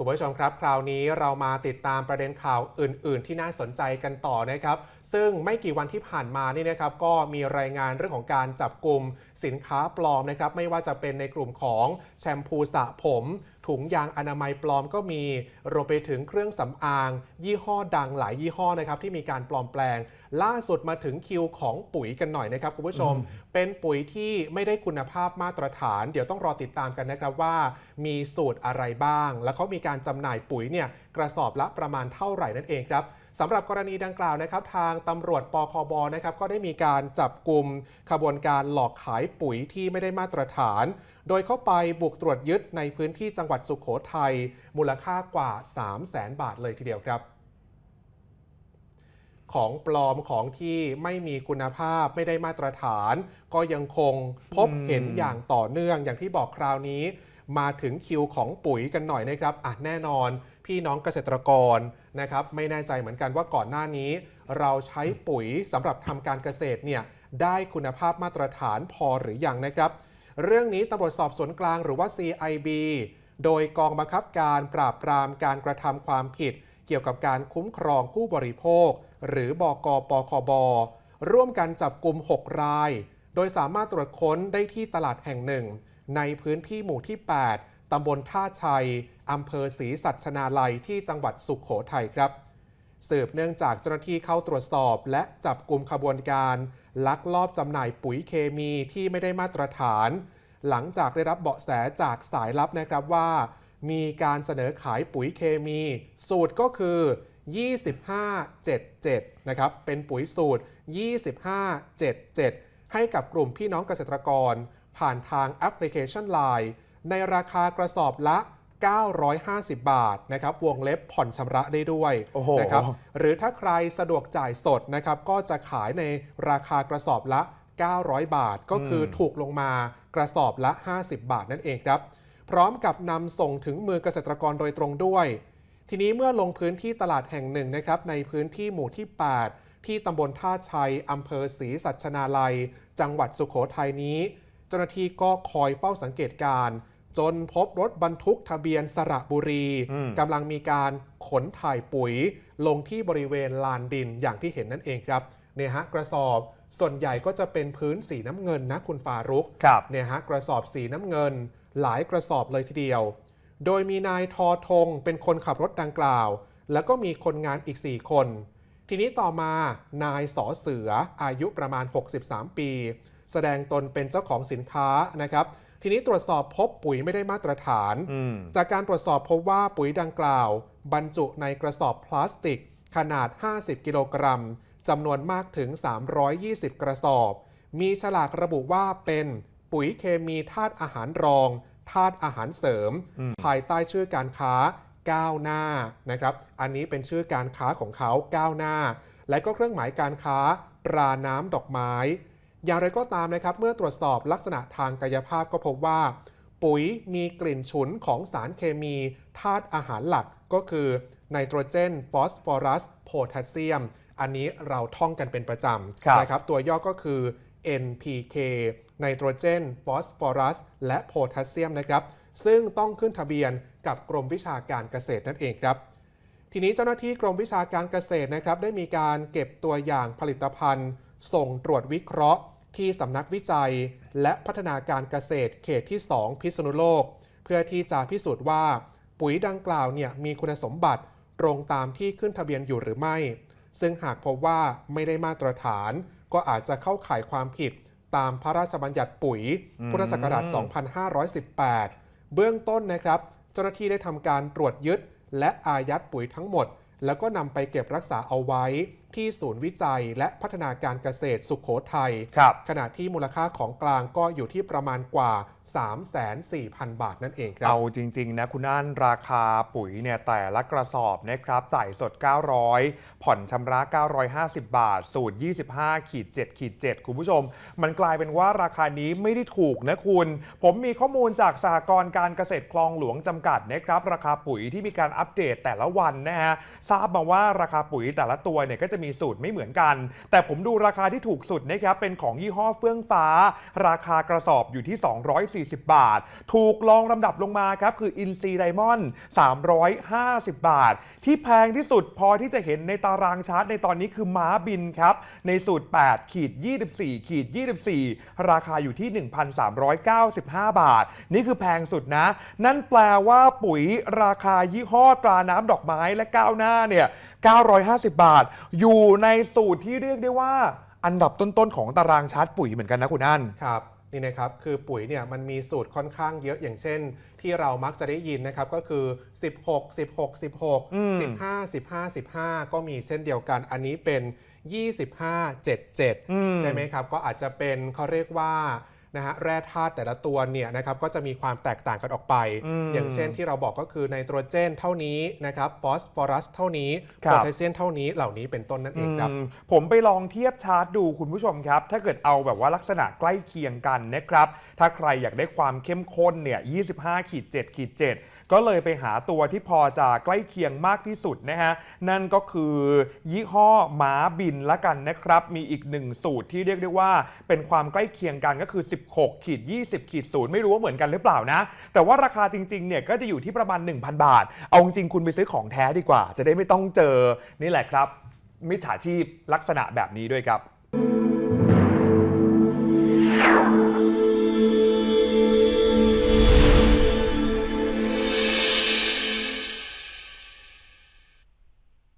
คุณผู้ชมครับ คราวนี้เรามาติดตามประเด็นข่าวอื่น ๆ ที่น่าสนใจกันต่อนะครับ ซึ่งไม่กี่วันที่ผ่านมานี่นะครับ ก็มีรายงานเรื่องของการจับกลุ่มสินค้าปลอมนะครับ ไม่ว่าจะเป็นในกลุ่มของแชมพูสระผม ถุงยางอนามัยปลอมก็มีรวมไปถึงเครื่องสำอาง ยี่ห้อดังหลายยี่ห้อนะครับ ที่มีการปลอมแปลง ล่าสุดมาถึงคิวของปุ๋ยกันหน่อยนะครับคุณผู้ชม เป็นปุ๋ยที่ไม่ได้คุณภาพมาตรฐาน เดี๋ยวต้องรอติดตามกันนะครับว่า มีสูตรอะไรบ้าง แล้วเขามีการจำหน่ายปุ๋ยเนี่ยกระสอบละประมาณเท่าไหร่นั่นเองครับสำหรับกรณีดังกล่าวนะครับ ทางตำรวจปคบนะครับก็ได้มีการจับกลุ่มขบวนการหลอกขายปุ๋ยที่ไม่ได้มาตรฐาน โดยเข้าไปบุกตรวจยึดในพื้นที่จังหวัดสุขโขทัยมูลค่ากว่า 3 0 0แสนบาทเลยทีเดียวครับ ของปลอมของที่ไม่มีคุณภาพไม่ได้มาตรฐาน ก็ยังคงพบเห็นอย่างต่อเนื่องอย่างที่บอกคราวนี้ มาถึงคิวของปุ๋ยกันหน่อยนะครับอะแน่นอน พี่น้องเกษตรกรนะครับ ไม่แน่ใจเหมือนกันว่าก่อนหน้านี้ เราใช้ปุ๋ยสำหรับทำการเกษตรเนี่ยได้คุณภาพมาตรฐานพอหรือยังนะครับ เรื่องนี้ตำรวจสอบสวนกลางหรือว่า CIB โดยกองบังคับการปราบปรามการกระทำความผิด เกี่ยวกับการคุ้มครองผู้บริโภค หรือบกปคบร่วมกันจับกลุ่ม 6 ราย โดยสามารถตรวจค้นได้ที่ตลาดแห่งหนึ่ง ในพื้นที่หมู่ที่ 8 ตำบลท่าชัย อำเภอศรีสัชนาลัยที่จังหวัดสุขโขทัยครับ สืบเนื่องจากเจ้าหน้าที่เข้าตรวจสอบ และจับกลุ่มขบวนการ ลักลอบจำหน่ายปุ๋ยเคมีที่ไม่ได้มาตรฐาน หลังจากได้รับเบาะแสจากสายลับนะครับว่า มีการเสนอขายปุ๋ยเคมี สูตรก็คือ 2577 นะครับ เป็นปุ๋ยสูตร 2577 ให้กับกลุ่มพี่น้องเกษตรกร ผ่านทางแอปพลิเคชัน Line ในราคากระสอบละ 950 บาทนะครับ วงเล็บผ่อนชำระได้ด้วยโอ้โหนะครับ หรือถ้าใครสะดวกจ่ายสดนะครับ ก็จะขายในราคากระสอบละ 900 บาท ก็คือถูกลงมากระสอบละ 50 บาทนั่นเองครับ พร้อมกับนำส่งถึงมือเกษตรกรโดยตรงด้วย ทีนี้เมื่อลงพื้นที่ตลาดแห่งหนึ่งนะครับ ในพื้นที่หมู่ที่ 8 ที่ตำบลท่าชัยอำเภอศรีสัชนาลัย จังหวัดสุขโขทัยนี้ เจ้าหน้าที่ก็คอยเฝ้าสังเกตการณ์จนพบรถบรรทุกทะเบียนสระบุรีอืมกำลังมีการขนถ่ายปุ๋ย ลงที่บริเวณลานดินอย่างที่เห็นนั่นเองครับเนี่ยฮะกระสอบส่วนใหญ่ก็จะเป็นพื้นสีน้ำเงินนะคุณฟารุกครับเนี่ยฮะกระสอบสีน้ำเงิน หลายกระสอบเลยทีเดียว โดยมีนายทอทงเป็นคนขับรถดังกล่าว แล้วก็มีคนงานอีก 4 คน ทีนี้ต่อมานายสอเสืออายุประมาณ 63 ปี แสดงตนเป็นเจ้าของสินค้านะครับ ทีนี้ตรวจสอบพบปุ๋ยไม่ได้มาตรฐานอืมจากการตรวจสอบพบว่าปุ๋ยดังกล่าว บรรจุในกระสอบพลาสติก ขนาด 50 กิโลกรัมจำนวนมากถึง 320 กระสอบ มีฉลากระบุว่าเป็นปุ๋ยเคมีธาตุอาหารรองธาตุอาหารเสริมอืมภายใต้ชื่อการค้าก้าวหน้านะครับ อันนี้เป็นชื่อการค้าของเขาก้าวหน้า และก็เครื่องหมายการค้าตราน้ำดอกไม้ อย่างไรก็ตามนะครับ เมื่อตรวจสอบลักษณะทางกายภาพก็พบว่า ปุ๋ยมีกลิ่นฉุนของสารเคมีธาตุอาหารหลักก็คือไนโตรเจน ฟอสฟอรัส โพแทสเซียม อันนี้เราท่องกันเป็นประจำนะครับ ตัวย่อก็คือ NPK ไนโตรเจน ฟอสฟอรัส และโพแทสเซียมนะครับ ซึ่งต้องขึ้นทะเบียนกับกรมวิชาการเกษตรนั่นเองครับ ทีนี้เจ้าหน้าที่กรมวิชาการเกษตรนะครับ ได้มีการเก็บตัวอย่างผลิตภัณฑ์ ส่งตรวจวิเคราะห์ที่สำนักวิจัย และพัฒนาการเกษตรเขตที่ 2 พิษณุโลก เพื่อที่จะพิสูจน์ว่า ปุ๋ยดังกล่าวเนี่ยมีคุณสมบัติตรงตามที่ขึ้นทะเบียนอยู่หรือไม่ ซึ่งหากพบว่าไม่ได้มาตรฐาน ก็อาจจะเข้าข่ายความผิดตามพระราชบัญญัติปุ๋ยอืมพุทธศักราช 2518 เบื้องต้นนะครับ เจ้าหน้าที่ได้ทำการตรวจยึด และอายัดปุ๋ยทั้งหมด แล้วก็นำไปเก็บรักษาเอาไว้ที่ศูนย์วิจัยและพัฒนาการเกษตรสุขโขทัยครับขณะที่มูลค่าของกลางก็อยู่ที่ประมาณกว่า 3,400,000 บาทนั่นเองครับ เอาจริง ๆ นะ คุณอั้นราคาปุ๋ยเนี่ยแต่ละกระสอบนะครับจ่ายสด 900 ผ่อนชำระ 950 บาท สูตร 25ขีด7ขีด7คุณผู้ชม มันกลายเป็นว่าราคานี้ไม่ได้ถูกนะคุณ ผมมีข้อมูลจากสหกรณ์การเกษตรคลองหลวงจำกัดนะครับราคาปุ๋ยที่มีการอัปเดตแต่ละวันนะฮะทราบมาว่าราคาปุ๋ยแต่ละตัวเนี่ยก็จะจะมีสูตรไม่เหมือนกัน แต่ผมดูราคาที่ถูกสุดนะครับเป็นของยี่ห้อเฟื่องฟ้า ราคากระสอบอยู่ที่ 240 บาท ถูกลองลำดับลงมาครับคืออินซีไดมอนด์350 บาท ที่แพงที่สุดพอที่จะเห็นในตารางชาร์ตในตอนนี้คือม้าบินครับ ในสูตร8ขีด24ขีด24 ราคาอยู่ที่ 1,395 บาท นี่คือแพงสุดนะ นั่นแปลว่าปุ๋ยราคายี่ห้อตราน้ำดอกไม้และก้าวหน้าเนี่ย950 บาท อยู่ในสูตรที่เรียกได้ว่า อันดับต้นๆของตารางชาร์ตปุ๋ยเหมือนกันนะคุณอัน ครับนี่นะครับคือปุ๋ยเนี่ยมันมีสูตรค่อนข้างเยอะอย่างเช่น ที่เรามักจะได้ยินนะครับก็คือ 16 16 16อืม15 15 15 ก็มีเช่นเดียวกัน อันนี้เป็น 25 77อืมใช่ไหมครับ ก็อาจจะเป็นเขาเรียกว่า นะฮะแร่ธาตุแต่ละตัวเนี่ยนะครับก็จะมีความแตกต่างกันออกไปอืมอย่างเช่นที่เราบอกก็คือไนโตรเจนเท่านี้นะครับฟอสฟอรัสเท่านี้ครัโพบแทสเซียมเท่านี้เหล่านี้เป็นต้นนั่นเองครับอืมผมไปลองเทียบชาร์ตดูคุณผู้ชมครับ ถ้าเกิดเอาแบบว่าลักษณะใกล้เคียงกันนะครับ ถ้าใครอยากได้ความเข้มข้นเนี่ย25ขีด7ขีด7ก็เลยไปหาตัวที่พอจะใกล้เคียงมากที่สุดนะฮะ นั่นก็คือยี่ห้อม้าบินละกันนะครับ มีอีกหนึ่งสูตรที่เรียกได้ว่าเป็นความใกล้เคียงกันก็คือ16ขีด20ขีดศูนย์ไม่รู้ว่าเหมือนกันหรือเปล่านะ แต่ว่าราคาจริงๆเนี่ยก็จะอยู่ที่ประมาณ 1,000 บาท เอาจริงคุณไปซื้อของแท้ดีกว่า จะได้ไม่ต้องเจอนี่แหละครับ มิจฉาชีพลักษณะแบบนี้ด้วยครับ